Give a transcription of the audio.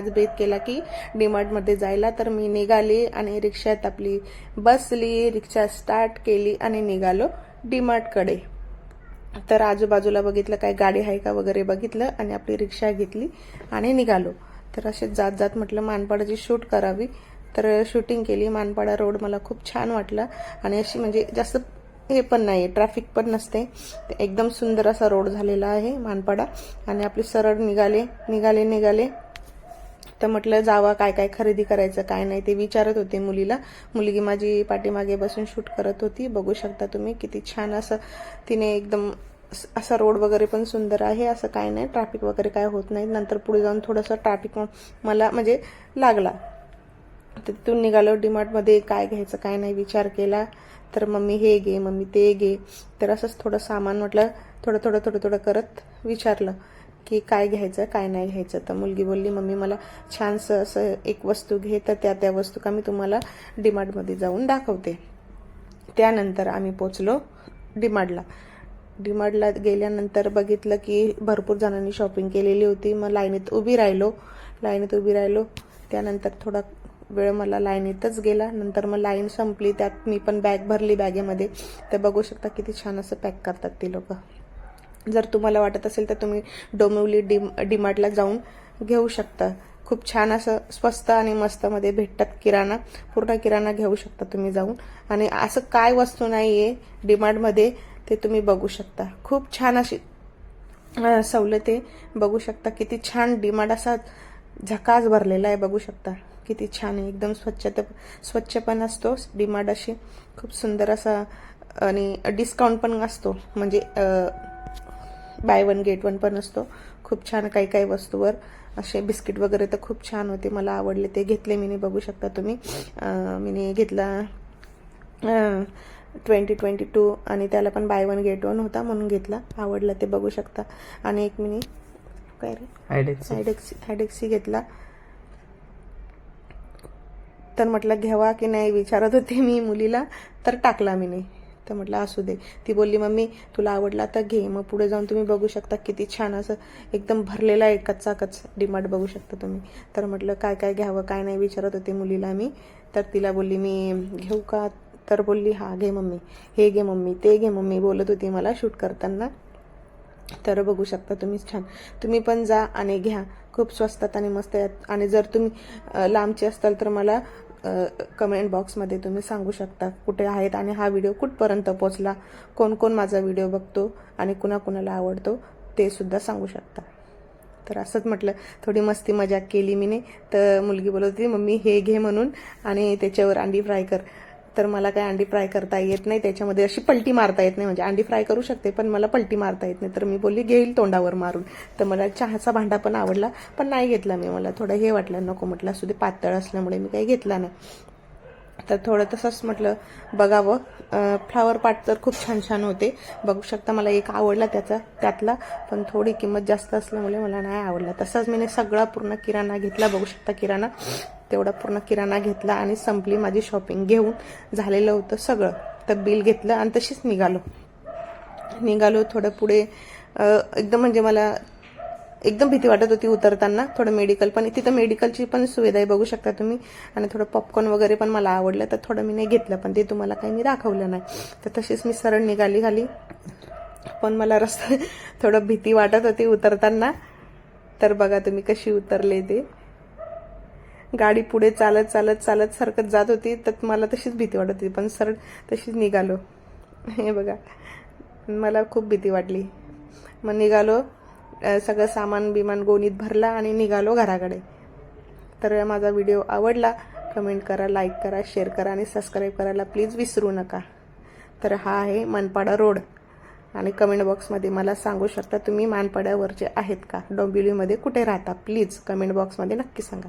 आज बेत केला की डीमार्टमध्ये जायला तर मी निघाली आणि रिक्षात आपली बसली रिक्षा स्टार्ट केली आणि निघालो डीमार्टकडे. तर आजूबाजूला बघितलं काय गाडी आहे का वगैरे बघितलं आणि आपली रिक्षा घेतली आणि निघालो. तर असे जात जात म्हटलं मानपाडाची शूट करावी. तर शूटिंग केली. मानपाडा रोड मला खूप छान वाटला. आणि अशी म्हणजे जास्त हे पण नाही ट्रॅफिक पण नसते. एकदम सुंदर असा रोड झालेला आहे मानपाडा. आणि आपली सरळ निघाले निघाले निघाले. तर म्हटलं जावा काय काय खरेदी करायचं काय नाही ते विचारत होते मुलीला. मुलगी माझी पाठीमागे बसून शूट करत होती. बघू शकता तुम्ही किती छान असं तिने एकदम असा रोड वगैरे पण सुंदर आहे असं काय नाही. ट्रॅफिक वगैरे काय होत नाही. नंतर पुढे जाऊन थोडंसं ट्रॅफिक मला म्हणजे लागला. तर तिथून निघालो. डीमार्टमध्ये काय घ्यायचं काय नाही विचार केला. तर मम्मी हे घे मम्मी ते घे. तर असंच थोडं सामान म्हटलं थोडं थोडं थोडं थोडं करत विचारलं. की काय घ्यायचं काय नाही घ्यायचं. तर मुलगी बोलली मम्मी मला छानसं असं एक वस्तू घे तर त्या त्या वस्तू का मी तुम्हाला डिमार्टमध्ये जाऊन दाखवते. त्यानंतर आम्ही पोचलो डिमार्टला. डिमार्टला गेल्यानंतर बघितलं की भरपूर जणांनी शॉपिंग केलेली होती. मग लाईनीत उभी राहिलो. लाईनीत उभी राहिलो. त्यानंतर थोडा वेळ मला लाईनीतच गेला. नंतर मग लाईन संपली. त्यात मी पण बॅग भरली बॅगेमध्ये तर बघू शकता किती छान असं पॅक करतात ती लोक. जर तुम्हाला वाटत असेल तर तुम्ही डोंबिवली डी डीमार्टला जाऊन घेऊ शकता. खूप छान असं स्वस्त आणि मस्तमध्ये भेटतात किराणा. पूर्ण किराणा घेऊ शकता तुम्ही जाऊन. आणि असं काय वस्तू नाही आहे डीमार्टमध्ये ते तुम्ही बघू शकता. खूप छान अशी सवलते बघू शकता. किती छान डिमांड असा झकास भरलेला आहे बघू शकता. किती छान आहे. एकदम स्वच्छता स्वच्छ पण असतो. डिमांड अशी खूप सुंदर असा आणि डिस्काउंट पण असतो. म्हणजे बाय वन गेट वन पण असतो. खूप छान काही काही वस्तूवर असे बिस्किट वगैरे तर खूप छान होते मला आवडले. ते घेतले मी बघू शकता तुम्ही. मी घेतला ट्वेंटी ट्वेंटी टू आणि त्याला पण बाय वन गेट वन होता म्हणून घेतला. आवडला ते बघू शकता. आणि एक मिनी काय रे? हायडेक्स. हायडेक्सी हायडेक्सी घेतला. तर म्हटलं घ्यावा की नाही? विचारत होते मी मुलीला. तर टाकला मी नाही तर म्हटलं असू दे. ती बोलली मम्मी तुला आवडला तर घे. मग पुढे जाऊन तुम्ही बघू शकता किती छान असं एकदम भरलेला आहे कच्चा कच डिमांड बघू शकता तुम्ही. तर म्हटलं काय काय घ्यावं काय नाही विचारत होते मुलीला मी. तर तिला बोलली मी घेऊ का? तर बोलली हा घे मम्मी. हे घे मम्मी ते घे मम्मी बोलत होती मला शूट करताना. तर बघू शकता तुम्ही छान. तुम्ही पण जा आणि घ्या. खूप स्वस्तात आणि मस्त आहेत आणि जर तुम्ही लांबचे असताल तर मला कमेंट बॉक्समध्ये तुम्ही सांगू शकता कुठे आहेत आणि हा व्हिडिओ कुठपर्यंत पोचला कोण कोण माझा व्हिडिओ बघतो आणि कुणाकुणाला आवडतो ते सुद्धा सांगू शकता. तर असंच म्हटलं थोडी मस्ती मजाक केली मीने तर मुलगी बोलत होती मम्मी हे घे म्हणून आणि त्याच्यावर अंडी फ्राय कर. तर मला काय अंडी फ्राय करता येत नाही त्याच्यामध्ये अशी पलटी मारता येत नाही. म्हणजे अंडी फ्राय करू शकते पण मला पलटी मारता येत नाही. तर मी बोलली घेईल तोंडावर मारून. तर मला चहाचा भांडा पण आवडला पण नाही घेतला मी. मला थोडं हे वाटलं नको म्हटलं असू दे पातळ असल्यामुळे मी काही घेतला नाही. तर थोडं तसंच म्हटलं बघावं. फ्लावर पाट तर खूप छान छान होते. बघू शकता मला एक आवडला त्याचा त्यातला पण थोडी किंमत जास्त असल्यामुळे मला नाही आवडला. तसंच मी सगळा पूर्ण किराणा घेतला. बघू शकता किराणा. तेवढा पूर्ण किराणा घेतला आणि संपली माझी शॉपिंग घेऊन झालेलं होतं सगळं. तर बिल घेतलं आणि तशीच निघालो. निघालो थोडं पुढे एकदम म्हणजे मला एकदम भीती वाटत होती उतरताना. थोडं मेडिकल पण तिथं मेडिकलची पण सुविधा आहे बघू शकता तुम्ही. आणि थोडं पॉपकॉर्न वगैरे पण मला आवडलं तर थोडं मी नाही घेतलं पण ते तुम्हाला काही मी दाखवलं नाही. तर तशीच मी सरळ निघाली खाली. पण मला रस्ता थोडं भीती वाटत होती उतरताना. तर बघा तुम्ही कशी उतरले ते. गाडी पुढे चालत चालत चालत सरकत जात होती तर मला तशीच भीती वाटत होती पण सरळ तशीच निघालो. हे बघा मला खूप भीती वाटली. मग निघालो सगळं सामान बिमान गोणीत भरला आणि निघालो घराकडे. तर माझा व्हिडिओ आवडला कमेंट करा लाईक करा शेअर करा आणि सबस्क्राईब करायला प्लीज विसरू नका. तर हा आहे मनपाडा रोड. आणि कमेंट बॉक्समध्ये मला सांगू शकता तुम्ही मानपाड्यावरचे आहेत का? डोंबिवलीमध्ये कुठे राहता? प्लीज कमेंट बॉक्समध्ये नक्की सांगा.